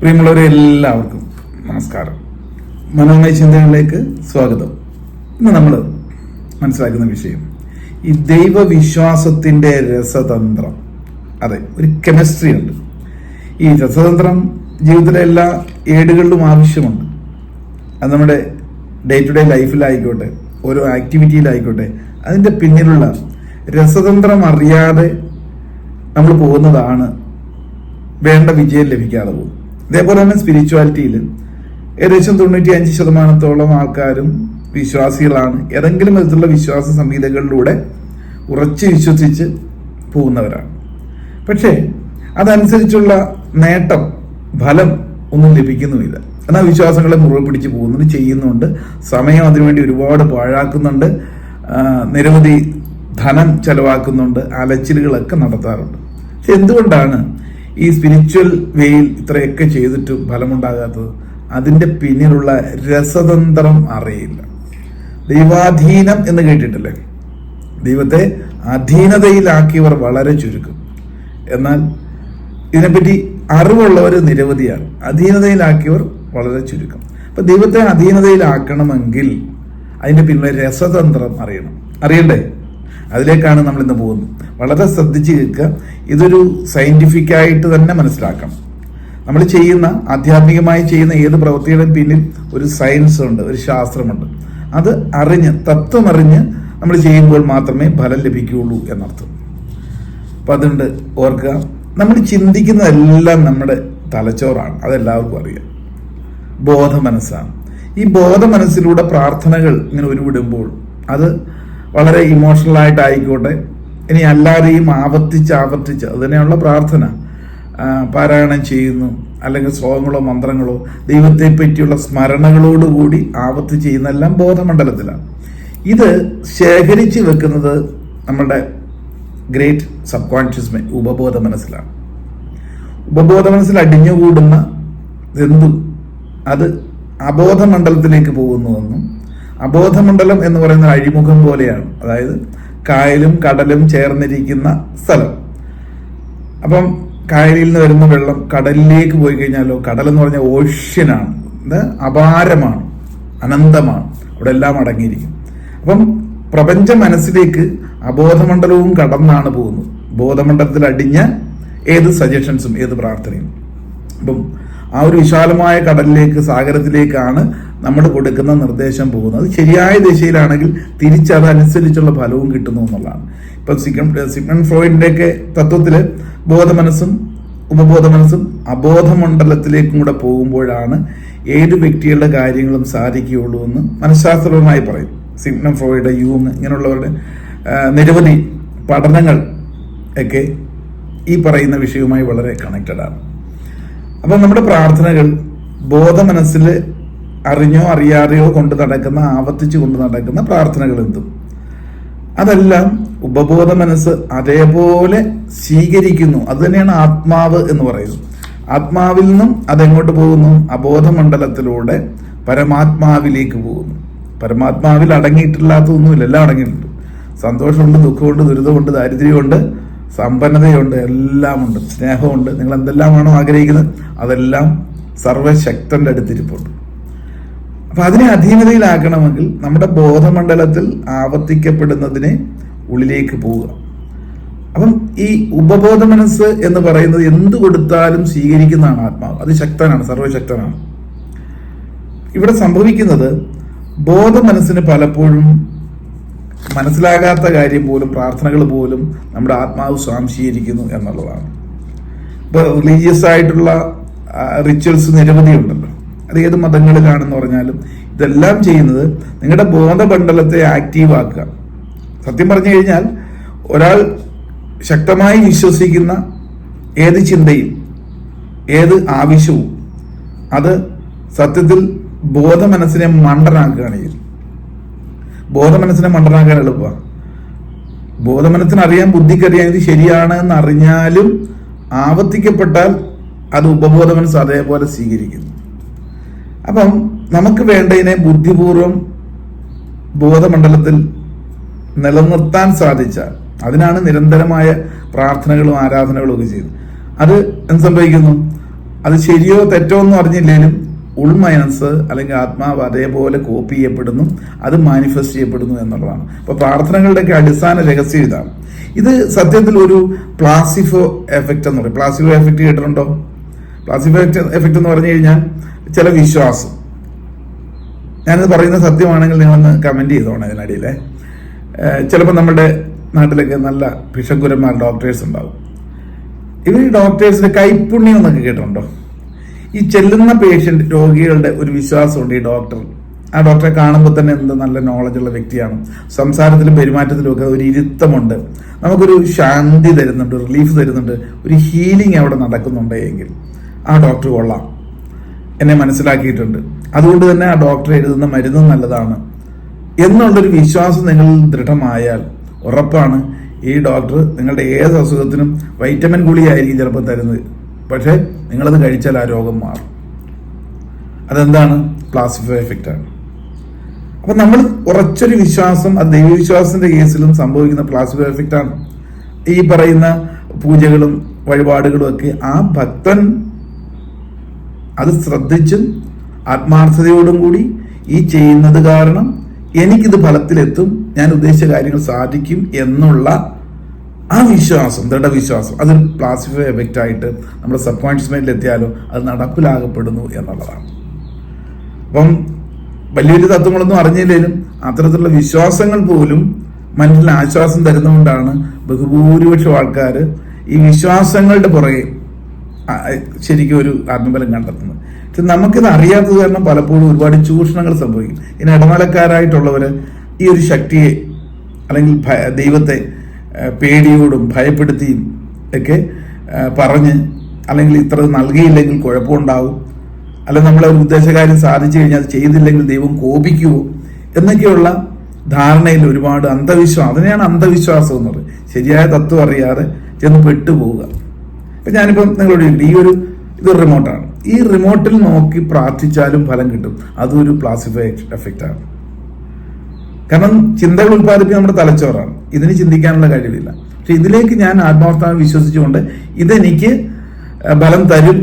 പ്രിയമുള്ളവരെ എല്ലാവർക്കും നമസ്കാരം. മനോമയ ചിന്തകളിലേക്ക് സ്വാഗതം. ഇന്ന് നമ്മൾ മനസ്സിലാക്കുന്ന വിഷയം ഈ ദൈവവിശ്വാസത്തിന്റെ രസതന്ത്രം. അതെ ഒരു കെമിസ്ട്രി ഉണ്ട്. ഈ രസതന്ത്രം ജീവിതത്തിലെ എല്ലാ ഏടുകളിലും ആവശ്യമുണ്ട്. അത് നമ്മുടെ ഡേ ടു ഡേ ലൈഫിലായിക്കോട്ടെ ഓരോ ആക്ടിവിറ്റിയിലായിക്കോട്ടെ അതിന്റെ പിന്നിലുള്ള രസതന്ത്രം അറിയാതെ നമ്മൾ പോകുന്നതാണ് വേണ്ട വിജയം ലഭിക്കാതെ പോകും ഇതേപോലെ തന്നെ സ്പിരിച്വാലിറ്റിയിൽ ഏകദേശം തൊണ്ണൂറ്റി അഞ്ച് ശതമാനത്തോളം ആൾക്കാരും വിശ്വാസികളാണ്. ഏതെങ്കിലും വിധത്തിലുള്ള വിശ്വാസ സംഹിതകളിലൂടെ ഉറച്ചു വിശ്വസിച്ച് പോകുന്നവരാണ്. പക്ഷേ അതനുസരിച്ചുള്ള നേട്ടം ഫലം ഒന്നും ലഭിക്കുന്നുമില്ല. എന്നാൽ വിശ്വാസങ്ങളെ മുറുകെ പിടിച്ച് പോകുന്നുണ്ട് ചെയ്യുന്നുണ്ട്. സമയം അതിനുവേണ്ടി ഒരുപാട് പാഴാക്കുന്നുണ്ട്. നിരവധി ധനം ചെലവാക്കുന്നുണ്ട് അലച്ചിലുകളൊക്കെ നടത്താറുണ്ട്. എന്തുകൊണ്ടാണ് ഈ സ്പിരിച്വൽ വേയിൽ ഇത്രയൊക്കെ ചെയ്തിട്ട് ഫലമുണ്ടാകാത്തത് അതിന്റെ പിന്നിലുള്ള രസതന്ത്രം അറിയില്ല. ദൈവാധീനം എന്ന് കേട്ടിട്ടില്ലേ? ദൈവത്തെ അധീനതയിലാക്കിയവർ വളരെ ചുരുക്കം. എന്നാൽ ഇതിനെപ്പറ്റി അറിവുള്ളവർ നിരവധിയാണ്. അധീനതയിലാക്കിയവർ വളരെ ചുരുക്കം. അപ്പൊ ദൈവത്തെ അധീനതയിലാക്കണമെങ്കിൽ അതിന്റെ പിന്നിലെ രസതന്ത്രം അറിയണം. അറിയണ്ടേ? അതിലേക്കാണ് നമ്മൾ ഇന്ന് പോകുന്നത്. വളരെ ശ്രദ്ധിച്ച് കേൾക്കുക. ഇതൊരു സയന്റിഫിക് ആയിട്ട് തന്നെ മനസ്സിലാക്കണം. നമ്മൾ ചെയ്യുന്ന ആധ്യാത്മികമായി ചെയ്യുന്ന ഏത് പ്രവൃത്തിയുടെ പിന്നിൽ ഒരു സയൻസ് ഉണ്ട് ഒരു ശാസ്ത്രമുണ്ട്. അത് അറിഞ്ഞ് തത്വം അറിഞ്ഞ് നമ്മൾ ചെയ്യുമ്പോൾ മാത്രമേ ഫലം ലഭിക്കുകയുള്ളൂ എന്നർത്ഥം. അപ്പൊ അതുകൊണ്ട് ഓർക്കുക. നമ്മൾ ചിന്തിക്കുന്നതെല്ലാം നമ്മുടെ തലച്ചോറാണ്. അതെല്ലാവർക്കും അറിയാം. ബോധ മനസ്സാണ് ഈ ബോധ മനസ്സിലൂടെ പ്രാർത്ഥനകൾ ഇങ്ങനെ ഉരുവിടുമ്പോൾ അത് വളരെ ഇമോഷണൽ ആയിട്ടായിക്കോട്ടെ. ഇനി അല്ലാതെയും ആവർത്തിച്ച് ആവർത്തിച്ച് അതിനെയുള്ള പ്രാർത്ഥന പാരായണം ചെയ്യുന്നു. അല്ലെങ്കിൽ ശ്ലോകങ്ങളോ മന്ത്രങ്ങളോ ദൈവത്തെ പറ്റിയുള്ള സ്മരണകളോടുകൂടി ആവർത്തിച്ച് ചെയ്യുന്നതെല്ലാം ബോധമണ്ഡലത്തിലാണ്. ഇത് ശേഖരിച്ച് വെക്കുന്നത് നമ്മുടെ ഗ്രേറ്റ് സബ് കോൺഷ്യസ് മൈൻഡ് ഉപബോധ മനസ്സിലാണ്. ഉപബോധ മനസ്സിൽ അടിഞ്ഞുകൂടുന്ന എന്തും? അത് അബോധമണ്ഡലത്തിലേക്ക് പോകുന്നുവെന്നും അബോധമണ്ഡലം എന്ന് പറയുന്ന അഴിമുഖം പോലെയാണ്. അതായത് കായലും കടലും ചേർന്നിരിക്കുന്ന സ്ഥലം. അപ്പം കായലിൽ നിന്ന് വരുന്ന വെള്ളം കടലിലേക്ക് പോയി കഴിഞ്ഞാലോ കടൽ എന്ന് പറഞ്ഞാൽ ഓഷ്യനാണ്. ഇത് അപാരമാണ്. അനന്തമാണ്. അവിടെ എല്ലാം അടങ്ങിയിരിക്കും. അപ്പം പ്രപഞ്ച മനസ്സിലേക്ക് അബോധമണ്ഡലവും കടന്നാണ് പോകുന്നത്. ബോധമണ്ഡലത്തിൽ അടിഞ്ഞ ഏത് സജഷൻസും ഏത് പ്രാർത്ഥനയും. അപ്പം ആ ഒരു വിശാലമായ കടലിലേക്ക് സാഗരത്തിലേക്കാണ് നമ്മൾ കൊടുക്കുന്ന നിർദ്ദേശം പോകുന്നത്. ശരിയായ ദിശയിലാണെങ്കിൽ തിരിച്ചതനുസരിച്ചുള്ള ഫലവും കിട്ടുന്നു എന്നുള്ളതാണ്. ഇപ്പം സിഗ്മൺ സിഗ്മൺ ഫ്രോയിഡിന്റെ തത്വത്തിൽ ബോധമനസ്സും ഉപബോധ മനസ്സും അബോധമണ്ഡലത്തിലേക്കും കൂടെ പോകുമ്പോഴാണ് ഏത് വ്യക്തികളുടെ കാര്യങ്ങളും സാധിക്കുകയുള്ളൂ എന്ന് മനഃശാസ്ത്രപരമായി പറയും. സിഗ്മൺ ഫ്രോയിഡ് യൂങ് ഇങ്ങനെയുള്ളവരുടെ നിരവധി പഠനങ്ങൾ ഒക്കെ ഈ പറയുന്ന വിഷയവുമായി വളരെ കണക്റ്റഡ് ആണ്. അപ്പൊ നമ്മുടെ പ്രാർത്ഥനകൾ ബോധമനസ്സിൽ അറിഞ്ഞോ അറിയാതെയോ കൊണ്ട് നടക്കുന്ന ആവർത്തിച്ചു കൊണ്ട് നടക്കുന്ന പ്രാർത്ഥനകൾ എന്തും. അതെല്ലാം ഉപബോധ മനസ്സ് അതേപോലെ സ്വീകരിക്കുന്നു. അത് തന്നെയാണ് ആത്മാവ് എന്ന് പറയുന്നത്. ആത്മാവിൽ നിന്നും അതെങ്ങോട്ട് പോകുന്നു? അബോധമണ്ഡലത്തിലൂടെ പരമാത്മാവിലേക്ക് പോകുന്നു. പരമാത്മാവിൽ അടങ്ങിയിട്ടില്ലാത്തതൊന്നുമില്ല. എല്ലാം അടങ്ങിയിട്ടുണ്ട്. സന്തോഷമുണ്ട് ദുഃഖമുണ്ട് ദുരിതമുണ്ട് ദാരിദ്ര്യമുണ്ട്. സമ്പന്നതയുണ്ട് എല്ലാമുണ്ട് സ്നേഹമുണ്ട്. നിങ്ങൾ എന്തെല്ലാമാണോ ആഗ്രഹിക്കുന്നത് അതെല്ലാം സർവശക്തന്റെ അടുത്തിരിപ്പുണ്ട്. അപ്പൊ അതിനെ അധീനതയിലാക്കണമെങ്കിൽ നമ്മുടെ ബോധമണ്ഡലത്തിൽ ആവർത്തിക്കപ്പെടുന്നതിനെ ഉള്ളിലേക്ക് പോവുക. അപ്പം ഈ ഉപബോധ മനസ്സ് എന്ന് പറയുന്നത് എന്ത് കൊടുത്താലും സ്വീകരിക്കുന്നതാണ് ആത്മാവ്. അത് ശക്തനാണ് സർവശക്തനാണ്. ഇവിടെ സംഭവിക്കുന്നത് ബോധ മനസ്സിന് പലപ്പോഴും മനസ്സിലാകാത്ത കാര്യം പോലും പ്രാർത്ഥനകൾ പോലും നമ്മുടെ ആത്മാവ് സ്വാംശീകരിക്കുന്നു എന്നുള്ളതാണ്. ഇപ്പൊ റിലീജിയസ് ആയിട്ടുള്ള റിച്വൽസ് നിരവധി ഉണ്ടല്ലോ. അത് ഏത് മതങ്ങളിലാണെന്ന് പറഞ്ഞാലും ഇതെല്ലാം ചെയ്യുന്നത് നിങ്ങളുടെ ബോധമണ്ഡലത്തെ ആക്റ്റീവ് ആക്കുക. സത്യം പറഞ്ഞു കഴിഞ്ഞാൽ ഒരാൾ ശക്തമായി വിശ്വസിക്കുന്ന ഏത് ചിന്തയും ഏത് ആവശ്യവും അത് സത്യത്തിൽ ബോധമനസ്സിനെ മണ്ടനാക്കുകയാണ് ചെയ്യുന്നത്. ബോധമനസ്സിനെ മണ്ടനാക്കാൻ എളുപ്പമാണ് ബോധമനസ്സിനറിയാൻ ബുദ്ധിക്കറിയാൻ ഇത് ശരിയാണ് എന്ന് അറിഞ്ഞാലും ആവർത്തിക്കപ്പെട്ടാൽ അത് ഉപബോധ മനസ്സ് അതേപോലെ സ്വീകരിക്കുന്നു. അപ്പം നമുക്ക് വേണ്ടതിനെ ബുദ്ധിപൂർവം ബോധമണ്ഡലത്തിൽ നിലനിർത്താൻ സാധിച്ചാൽ അതിനാണ് നിരന്തരമായ പ്രാർത്ഥനകളും ആരാധനകളും ഒക്കെ ചെയ്യുന്നത്. അത് എന്ത് സംഭവിക്കുന്നു? അത് ശരിയോ തെറ്റോ എന്ന് അറിഞ്ഞില്ലെങ്കിലും ഉൾമനസ് അല്ലെങ്കിൽ ആത്മാവ് അതേപോലെ കോപ്പി ചെയ്യപ്പെടുന്നു അത് മാനിഫെസ്റ്റ് ചെയ്യപ്പെടുന്നു എന്നുള്ളതാണ്. അപ്പൊ പ്രാർത്ഥനകളുടെയൊക്കെ അടിസ്ഥാന രഹസ്യം ഇതാണ്. ഇത് സത്യത്തിൽ ഒരു പ്ലാസിഫോ എഫക്റ്റ് എന്ന് പറയും. പ്ലാസിഫോ എഫക്റ്റ് കേട്ടിട്ടുണ്ടോ? പ്ലാസിഫോ എഫക്റ്റ് എന്ന് പറഞ്ഞു കഴിഞ്ഞാൽ ചില വിശ്വാസം. ഞാനിത് പറയുന്ന സത്യമാണെങ്കിൽ നിങ്ങളൊന്ന് കമന്റ് ചെയ്തോണം അതിനിടയിലെ ചിലപ്പോൾ നമ്മുടെ നാട്ടിലൊക്കെ നല്ല ഭിഷക്കുരന്മാർ ഡോക്ടേഴ്സ് ഉണ്ടാവും. ഇവർ ഡോക്ടേഴ്സിന്റെ കൈപ്പുണ്യം എന്നൊക്കെ കേട്ടിട്ടുണ്ടോ? ഈ ചെല്ലുന്ന പേഷ്യന്റ് രോഗികളുടെ ഒരു വിശ്വാസമുണ്ട് ഈ ഡോക്ടർ ആ ഡോക്ടറെ കാണുമ്പോൾ തന്നെ എന്ത് നല്ല നോളജുള്ള വ്യക്തിയാണ്. സംസാരത്തിലും പെരുമാറ്റത്തിലും ഒക്കെ ഒരു ഇരുത്തമുണ്ട്. നമുക്കൊരു ശാന്തി തരുന്നുണ്ട് റിലീഫ് തരുന്നുണ്ട് ഒരു ഹീലിംഗ് അവിടെ നടക്കുന്നുണ്ട് എങ്കിൽ ആ ഡോക്ടർ കൊള്ളാം. എന്നെ മനസ്സിലാക്കിയിട്ടുണ്ട്. അതുകൊണ്ട് തന്നെ ആ ഡോക്ടർ എഴുതുന്ന മരുന്നും നല്ലതാണ്. എന്നുള്ളൊരു വിശ്വാസം നിങ്ങളിൽ ദൃഢമായാൽ ഉറപ്പാണ് ഈ ഡോക്ടർ നിങ്ങളുടെ ഏത് അസുഖത്തിനും വൈറ്റമിൻ ഗുളിയായിരിക്കും ചിലപ്പോൾ തരുന്നത്. പക്ഷേ നിങ്ങളത് കഴിച്ചാൽ ആ രോഗം മാറും. അതെന്താണ്? പ്ലാസിഫോ ആണ്. അപ്പം നമ്മൾ ഉറച്ചൊരു വിശ്വാസം അത് ദൈവവിശ്വാസത്തിന്റെ കേസിലും സംഭവിക്കുന്ന പ്ലാസിഫോ ആണ്. ഈ പറയുന്ന പൂജകളും വഴിപാടുകളും ഒക്കെ ആ ഭക്തൻ അത് ശ്രദ്ധിച്ചും ആത്മാർത്ഥതയോടും കൂടി ഈ ചെയ്യുന്നത് കാരണം എനിക്കിത് ഫലത്തിലെത്തും ഞാൻ ഉദ്ദേശിച്ച കാര്യങ്ങൾ സാധിക്കും എന്നുള്ള ആ വിശ്വാസം ദൃഢവിശ്വാസം അതൊരു പ്ലാസിഫൈ എഫക്റ്റ് ആയിട്ട് നമ്മുടെ സബ് കോൺഷ്യസ് മൈൻഡിൽ എത്തിയാലോ അത് നടപ്പിലാകപ്പെടുന്നു എന്നുള്ളതാണ്. അപ്പം വലിയൊരു തത്വങ്ങളൊന്നും അറിഞ്ഞില്ലെങ്കിലും അത്തരത്തിലുള്ള വിശ്വാസങ്ങൾ പോലും മനസ്സിൽ ആശ്വാസം തരുന്നതുകൊണ്ടാണ് ബഹുഭൂരിപക്ഷം ആൾക്കാർ ഈ വിശ്വാസങ്ങളുടെ പുറകെ ശരിക്കും ഒരു ആത്മബലം കണ്ടെത്തുന്നത്. പക്ഷെ നമുക്കിത് അറിയാത്തത് കാരണം പലപ്പോഴും ഒരുപാട് ചൂഷണങ്ങൾ സംഭവിക്കും. ഇനി ഇടനിലക്കാരായിട്ടുള്ളവർ ഈ ഒരു ശക്തിയെ അല്ലെങ്കിൽ ദൈവത്തെ പേടിയോടും ഭയപ്പെടുത്തിയും ഒക്കെ പറഞ്ഞ് അല്ലെങ്കിൽ ഇത്ര നൽകിയില്ലെങ്കിൽ കുഴപ്പമുണ്ടാവും. അല്ലെങ്കിൽ നമ്മളെ ഒരു ഉദ്ദേശകാര്യം സാധിച്ചു കഴിഞ്ഞാൽ അത് ചെയ്തില്ലെങ്കിൽ ദൈവം കോപിക്കുമോ എന്നൊക്കെയുള്ള ധാരണയിൽ ഒരുപാട് അന്ധവിശ്വാസം അതിനെയാണ് അന്ധവിശ്വാസം എന്ന് പറയുന്നത്. ശരിയായ തത്വം അറിയാതെ ചെന്ന് പെട്ടുപോവുക. ഇപ്പൊ ഞാനിപ്പം നിങ്ങളോട് ഈ ഒരു ഇത് റിമോട്ടാണ് ഈ റിമോട്ടിൽ നോക്കി പ്രാർത്ഥിച്ചാലും ഫലം കിട്ടും. അതൊരു പ്ലാസിഫൈ എഫക്റ്റാണ് കാരണം ചിന്തകൾ ഉത്പാദിപ്പിക്കുന്ന നമ്മുടെ തലച്ചോറാണ്. ഇതിന് ചിന്തിക്കാനുള്ള കഴിവില്ല. പക്ഷെ ഇതിലേക്ക് ഞാൻ ആത്മാർത്ഥമായി വിശ്വസിച്ചുകൊണ്ട് ഇതെനിക്ക് ഫലം തരും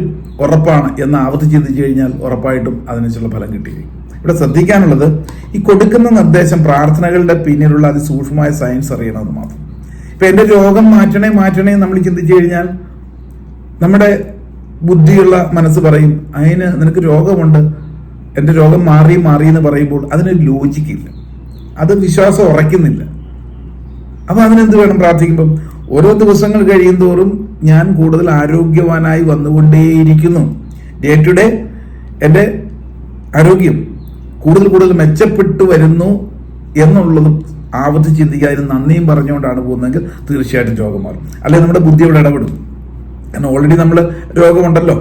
ഉറപ്പാണ് എന്ന് ആവർത്തി ചിന്തിച്ചു കഴിഞ്ഞാൽ ഉറപ്പായിട്ടും അതിനനുസരിച്ചുള്ള ഫലം കിട്ടിയിരിക്കും. ഇവിടെ ശ്രദ്ധിക്കാനുള്ളത് ഈ കൊടുക്കുന്ന നിർദ്ദേശം പ്രാർത്ഥനകളുടെ പിന്നിലുള്ള അതിസൂക്ഷ്മമായ സയൻസ് അറിയണമെന്ന് മാത്രം. ഇപ്പൊ എന്റെ രോഗം മാറ്റണേ മാറ്റണേ നമ്മൾ ചിന്തിച്ചു കഴിഞ്ഞാൽ നമ്മുടെ ബുദ്ധിയുള്ള മനസ്സ് പറയും അതിന് നിനക്ക് രോഗമുണ്ട്. എന്റെ രോഗം മാറി മാറി എന്ന് പറയുമ്പോൾ അതിനൊരു ലോജിക്കില്ല അത് വിശ്വാസം ഉറയ്ക്കുന്നില്ല. അപ്പൊ അതിനെന്ത് വേണം പ്രാർത്ഥിക്കുമ്പം? ഓരോ ദിവസങ്ങൾ കഴിയും തോറും ഞാൻ കൂടുതൽ ആരോഗ്യവാനായി വന്നുകൊണ്ടേയിരിക്കുന്നു. ഡേ ടു ഡേ എന്റെ ആരോഗ്യം കൂടുതൽ കൂടുതൽ മെച്ചപ്പെട്ടു വരുന്നു എന്നുള്ളതും ആവത്ത് ചിന്തിക്കാതിന് നന്ദിയും പറഞ്ഞുകൊണ്ടാണ് പോകുന്നതെങ്കിൽ തീർച്ചയായിട്ടും രോഗം മാറും. അല്ലെങ്കിൽ നമ്മുടെ ബുദ്ധി അവിടെ ഇടപെടും. കാരണം ഓൾറെഡി നമ്മൾ രോഗമുണ്ടല്ലോ.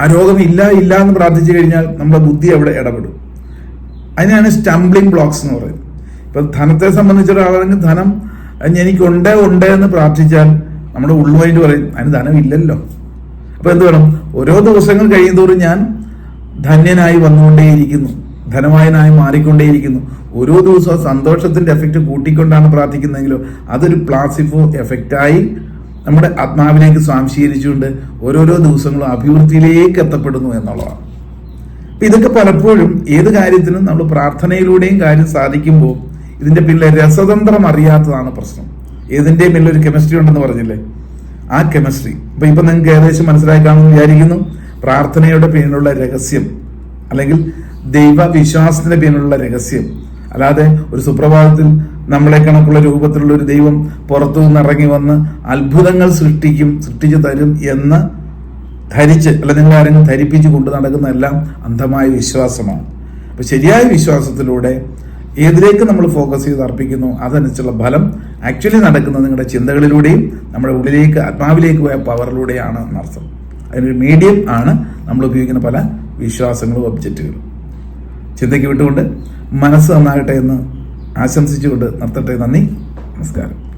ആ രോഗം ഇല്ല ഇല്ല എന്ന് പ്രാർത്ഥിച്ചു കഴിഞ്ഞാൽ നമ്മുടെ ബുദ്ധി അവിടെ ഇടപെടും. അതിനാണ് സ്റ്റംബ്ലിംഗ് ബ്ലോക്സ് എന്ന് പറയുന്നത്. ഇപ്പൊ ധനത്തെ സംബന്ധിച്ചിടത്താണെങ്കിൽ ധനം എനിക്ക് എനിക്കുണ്ട് ഉണ്ട് എന്ന് പ്രാർത്ഥിച്ചാൽ നമ്മുടെ ഉള്ളുമായിട്ട് പറയും അതിന് ധനം ഇല്ലല്ലോ. അപ്പൊ എന്ത് വേണം? ഓരോ ദിവസങ്ങൾ കഴിയുന്തോറും ഞാൻ ധന്യനായി വന്നുകൊണ്ടേയിരിക്കുന്നു ധനവായനായി മാറിക്കൊണ്ടേയിരിക്കുന്നു. ഓരോ ദിവസവും സന്തോഷത്തിന്റെ എഫക്റ്റ് കൂട്ടിക്കൊണ്ടാണ് പ്രാർത്ഥിക്കുന്നതെങ്കിലോ അതൊരു പ്ലാസിഫോ എഫക്റ്റായി നമ്മുടെ ആത്മാവിലേക്ക് സ്വാംശീകരിച്ചുകൊണ്ട് ഓരോരോ ദിവസങ്ങളും അഭിവൃദ്ധിയിലേക്ക് എത്തപ്പെടുന്നു എന്നുള്ളതാണ്. അപ്പം ഇതൊക്കെ പലപ്പോഴും ഏത് കാര്യത്തിനും നമ്മൾ പ്രാർത്ഥനയിലൂടെയും കാര്യം സാധിക്കുമ്പോൾ ഇതിന്റെ പിന്നിലെ രസതന്ത്രം അറിയാത്തതാണ് പ്രശ്നം. ഏതിന്റെ പിന്നിൽ ഒരു കെമിസ്ട്രി ഉണ്ടെന്ന് പറഞ്ഞില്ലേ? ആ കെമിസ്ട്രി അപ്പൊ ഇപ്പൊ നിങ്ങൾക്ക് ഏകദേശം മനസ്സിലായി കാണുമെന്ന് വിചാരിക്കുന്നു. പ്രാർത്ഥനയുടെ പിന്നിലുള്ള രഹസ്യം അല്ലെങ്കിൽ ദൈവവിശ്വാസത്തിന്റെ പിന്നിലുള്ള രഹസ്യം. അല്ലാതെ ഒരു സുപ്രഭാതത്തിൽ നമ്മളെ കണക്കുള്ള രൂപത്തിലുള്ള ഒരു ദൈവം പുറത്തു നിന്ന് ഇറങ്ങി വന്ന് അത്ഭുതങ്ങൾ സൃഷ്ടിക്കും സൃഷ്ടിച്ചു തരും എന്ന് ധരിച്ച് അല്ല നിങ്ങൾ ആരെങ്കിലും ധരിപ്പിച്ച് കൊണ്ടു നടക്കുന്നതെല്ലാം അന്ധമായ വിശ്വാസമാണ്. അപ്പൊ ശരിയായ വിശ്വാസത്തിലൂടെ ഏതിലേക്ക് നമ്മൾ ഫോക്കസ് ചെയ്ത് അർപ്പിക്കുന്നു അതനുസരിച്ചുള്ള ഫലം ആക്ച്വലി നടക്കുന്നത് നിങ്ങളുടെ ചിന്തകളിലൂടെയും നമ്മുടെ ഉള്ളിലേക്ക് ആത്മാവിലേക്ക് പോയ പവറിലൂടെയാണ് എന്നർത്ഥം. അതിനൊരു മീഡിയം ആണ് നമ്മൾ ഉപയോഗിക്കുന്ന പല വിശ്വാസങ്ങളും ഒബ്ജക്റ്റുകളും ചിന്തയ്ക്ക് വിട്ടുകൊണ്ട് മനസ്സ് നന്നാകട്ടെ എന്ന് ആശംസിച്ചുകൊണ്ട് നിർത്തട്ടെ. നന്ദി. നമസ്കാരം.